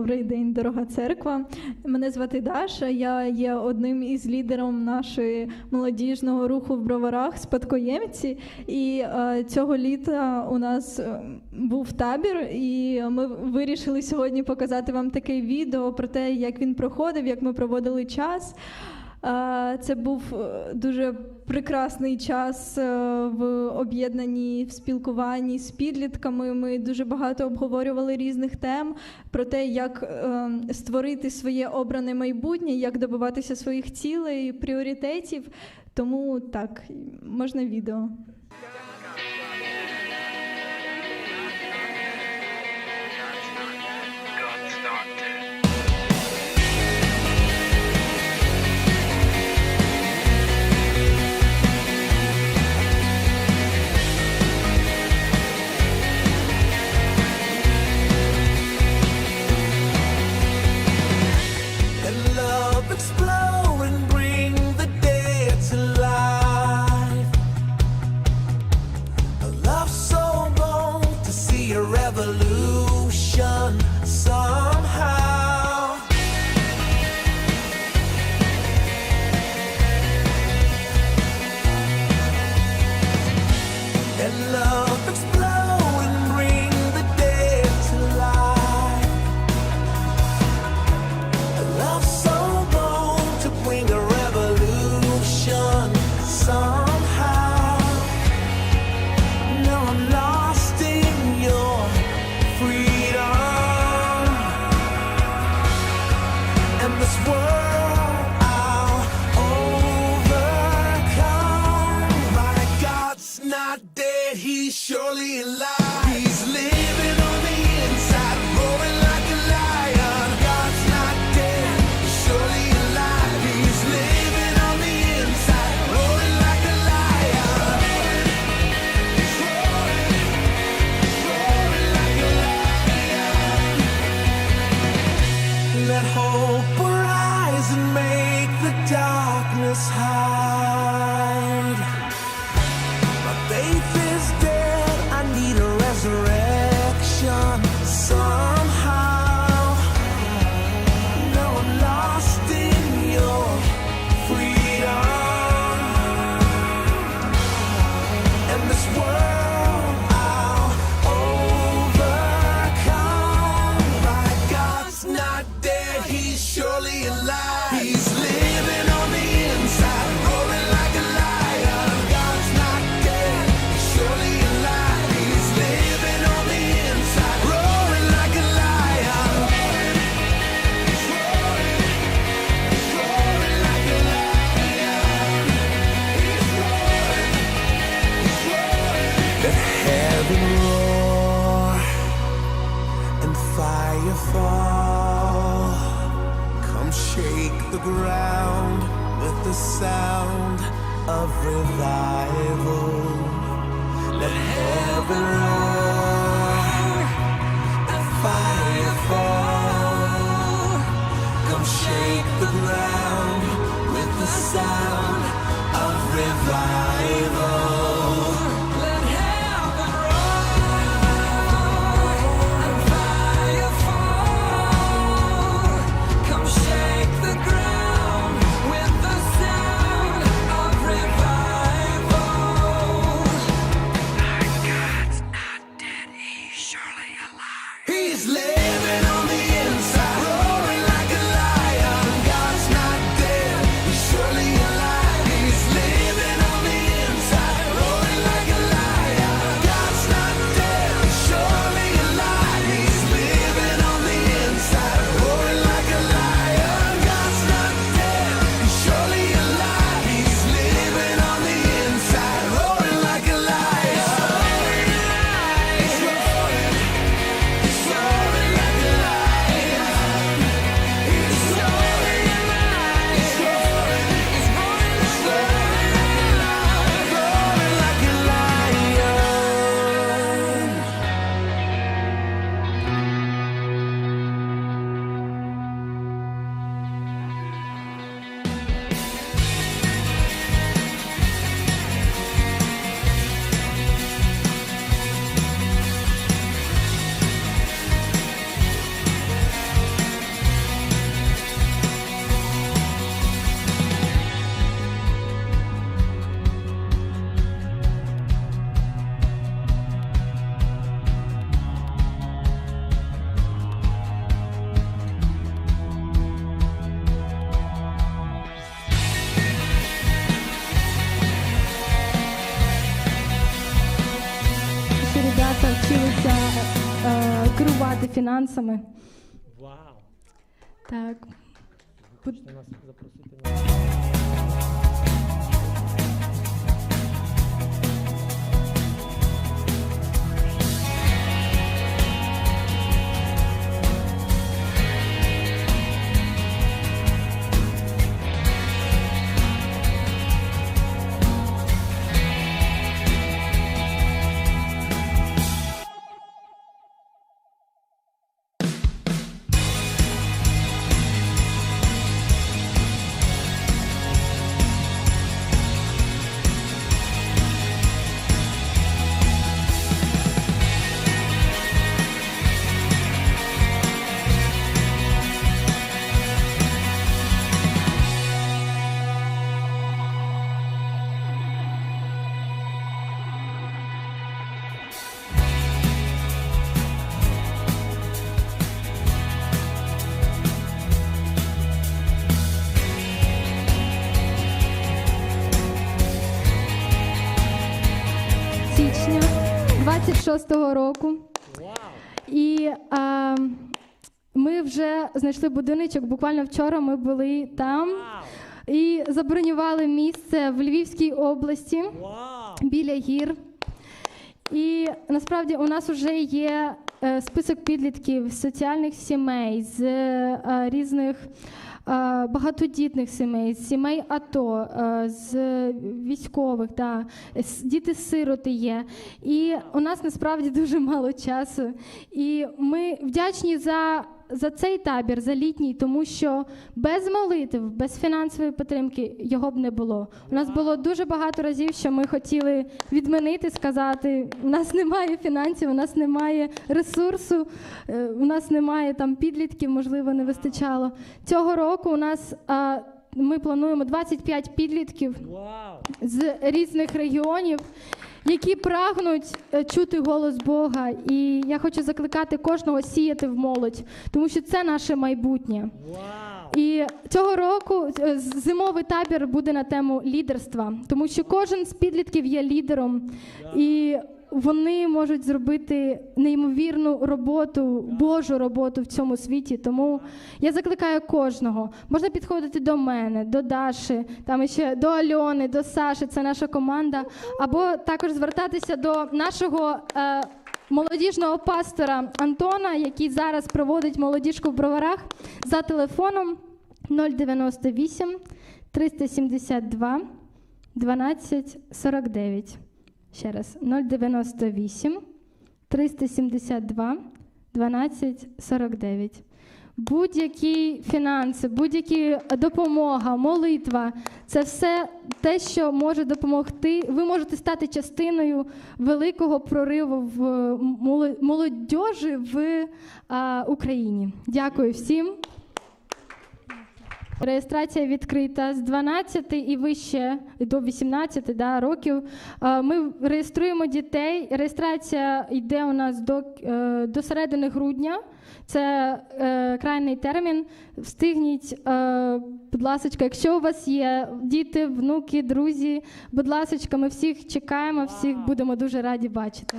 Добрий день, дорога церква. Мене звати Даша. Я є одним із лідером нашої молодіжного руху в броварах спадкоємці. І е, цього літа у нас е, був табір, і ми вирішили сьогодні показати вам таке відео про те, як він проходив, як ми проводили час. Це був е, дуже прекрасний час е, в об'єднанні в спілкуванні з підлітками. Ми дуже багато обговорювали різних тем про те, як е, створити своє обране майбутнє, як добиватися своїх цілей, пріоритетів. Тому так можна відео. fall. Come shake the ground with the sound of revival. Let heaven roar. Фінансами. Вау! Так. Хочете 26-го року. І а, ми вже знайшли будиночок. Буквально вчора ми були там і забронювали місце в Львівській області біля гір. І насправді у нас вже є е, список підлітків з соціальних сімей, з е, різних е, багатодітних сімей, сімей АТО, е, з військових, да, діти-сироти є. І у нас насправді дуже мало часу. І ми вдячні за. За цей табір, за літній, тому що без молитв, без фінансової підтримки його б не було. У нас було дуже багато разів, що ми хотіли відмінити, сказати: у нас немає фінансів, у нас немає ресурсу, е, у нас немає там підлітків, можливо, не вистачало. Цього року у нас а, ми плануємо 25 підлітків з різних регіонів, які прагнуть е, чути голос Бога. І я хочу закликати кожного сіяти в молодь, тому що це наше майбутнє. І цього року е, зимовий табір буде на тему лідерства, тому що кожен з підлітків є лідером, і вони можуть зробити неймовірну роботу, Божу роботу в цьому світі. Тому я закликаю кожного. Можна підходити до мене, до Даші, там ще до Альони, до Саші. Це наша команда. Або також звертатися до нашого. Е, Молодіжного пастора Антона, який зараз проводить молодіжку в броварах за телефоном 098 372 12 49. Ще раз 098 372 12 49. Будь-які фінанси, будь-які допомога, молитва це все те, що може допомогти. Ви можете стати частиною великого прориву в моло- молодіжі в а, Україні. Дякую всім. Реєстрація відкрита з 12 і вище до 18 да, років. Ми реєструємо дітей. Реєстрація йде у нас до, е, до середини грудня. Це е, крайний термін. Встигніть, е, будь ласка, якщо у вас є діти, внуки, друзі, будь ласка, ми всіх чекаємо, всіх будемо дуже раді бачити.